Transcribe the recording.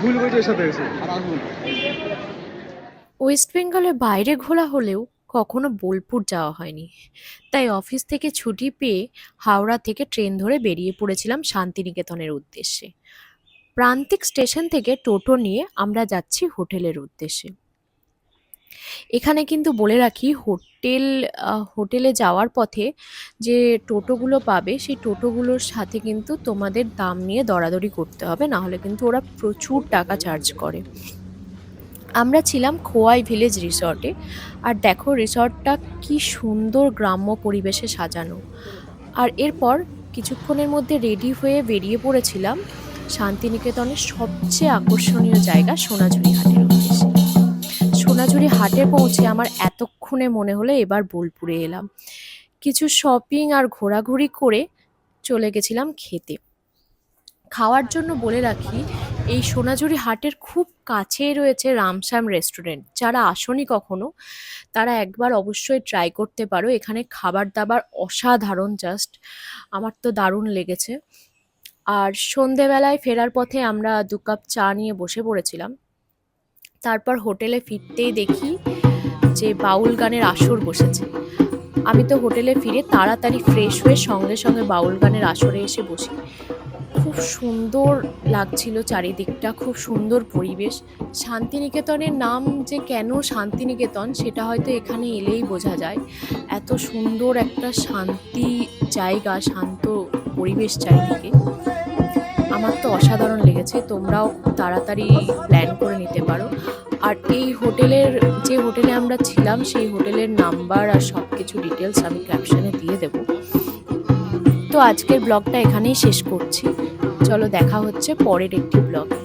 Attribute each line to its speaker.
Speaker 1: ভুল বইটার সাথে।
Speaker 2: ওয়েস্ট বেঙ্গলের বাইরে ঘোরা হলেও কখনো বোলপুর যাওয়া হয়নি। তাই অফিস থেকে ছুটি পেয়ে হাওড়া থেকে ট্রেন ধরে বেরিয়ে পড়েছিলাম শান্তিনিকেতনের উদ্দেশ্যে। প্রান্তিক স্টেশন থেকে টোটো নিয়ে আমরা যাচ্ছি হোটেলের উদ্দেশ্যে। এখানে কিন্তু বলে রাখি, হোটেল হোটেলে যাওয়ার পথে যে টোটোগুলো পাবে, সেই টোটোগুলোর সাথে কিন্তু তোমাদের দাম নিয়ে দরাদরি করতে হবে না হলে কিন্তু ওরা প্রচুর টাকা চার্জ করে। আমরা ছিলাম খোয়াই ভিলেজ রিসর্টে আর দেখো রিসর্টটা কি সুন্দর গ্রাম্য পরিবেশে সাজানো। আর এরপর কিছুক্ষণের মধ্যে রেডি হয়ে বেরিয়ে পড়েছিলাম শান্তিনিকেতনের সবচেয়ে আকর্ষণীয় জায়গা সোনাঝুরি হাটের উদ্দেশ্যে সোনাঝুরি হাটে পৌঁছে আমার এতক্ষণে মনে হলো এবার বোলপুরে এলাম। কিছু শপিং আর ঘোরাঘুরি করে চলে গেছিলাম খেতে। খাওয়ার জন্য বলে রাখি, এই সোনাঝুরি হাটের খুব কাছেই রয়েছে রামশ্যাম রেস্টুরেন্ট যারা আসনি কখনো, তারা একবার অবশ্যই ট্রাই করতে পারো। এখানে খাবার দাবার অসাধারণ জাস্ট আমার তো দারুণ লেগেছে। আর সন্ধেবেলায় ফেরার পথে আমরা দু কাপ চা নিয়ে বসে পড়েছিলাম। তারপর হোটেলে ফিরতেই দেখি যে বাউল গানের আসর বসেছে। আমি তো হোটেলে ফিরে তাড়াতাড়ি ফ্রেশ হয়ে সঙ্গে সঙ্গে বাউল গানের আসরে এসে বসি। খুব সুন্দর লাগছিল চারিদিকটা, খুব সুন্দর পরিবেশ। শান্তিনিকেতনের নাম যে কেন শান্তিনিকেতন সেটা হয়তো এখানে এলেই বোঝা যায়। এত সুন্দর একটা শান্তি জায়গা, শান্ত পরিবেশ চারিদিকে। আমার তো অসাধারণ লেগেছে, তোমরাও খুব তাড়াতাড়ি প্ল্যান করে নিতে পারো। আর এই হোটেলের, যে হোটেলে আমরা ছিলাম, সেই হোটেলের নাম্বার আর সব কিছু ডিটেলস আমি ক্যাপশনে দিয়ে দেব। তো আজকের ব্লগটা এখানেই শেষ করছি। চলো দেখা হচ্ছে পরের একটি ব্লগে